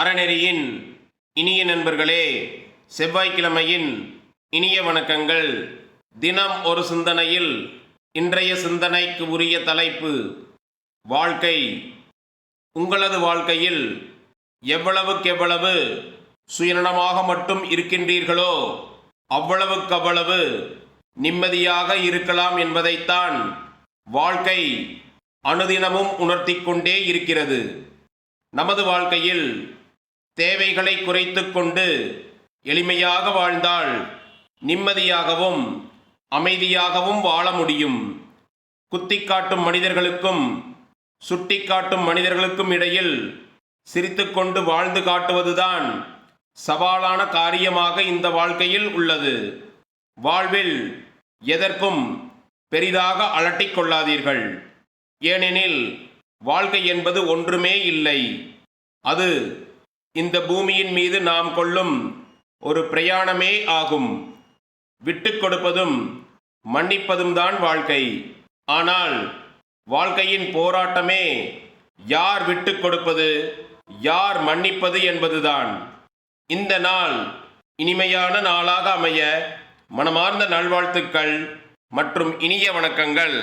அறநெறியின் இனிய நண்பர்களே செவ்வாய்க்கிழமையின் இனிய வணக்கங்கள். தினம் ஒரு சிந்தனையில் இன்றைய சிந்தனைக்கு உரிய தலைப்பு வாழ்க்கை. உங்களது வாழ்க்கையில் எவ்வளவுக்கெவ்வளவு சுயநலமாக மட்டும் இருக்கின்றீர்களோ அவ்வளவுக்கவ்வளவு நிம்மதியாக இருக்கலாம் என்பதைத்தான் வாழ்க்கை அனுதினமும் உணர்த்தி கொண்டே இருக்கிறது. நமது வாழ்க்கையில் தேவைகளை குறைத்து கொண்டு எளிமையாக வாழ்ந்தால் நிம்மதியாகவும் அமைதியாகவும் வாழ முடியும். குத்தி காட்டும் மனிதர்களுக்கும் சுட்டிக்காட்டும் மனிதர்களுக்கும் இடையில் சிரித்துக்கொண்டு வாழ்ந்து காட்டுவதுதான் சவாலான காரியமாக இந்த வாழ்க்கையில் உள்ளது. வாழ்வில் எதற்கும் பெரிதாக அலட்டிக் கொள்ளாதீர்கள். ஏனெனில் வாழ்க்கை என்பது ஒன்றுமே இல்லை. அது இந்த பூமியின் மீது நாம் கொள்ளும் ஒரு பிரயாணமே ஆகும். விட்டு கொடுப்பதும் மன்னிப்பதும் தான் வாழ்க்கை. ஆனால் வாழ்க்கையின் போராட்டமே யார் விட்டு கொடுப்பது யார் மன்னிப்பது என்பதுதான். இந்த நாள் இனிமையான நாளாக அமைய மனமார்ந்த நல்வாழ்த்துக்கள் மற்றும் இனிய வணக்கங்கள்.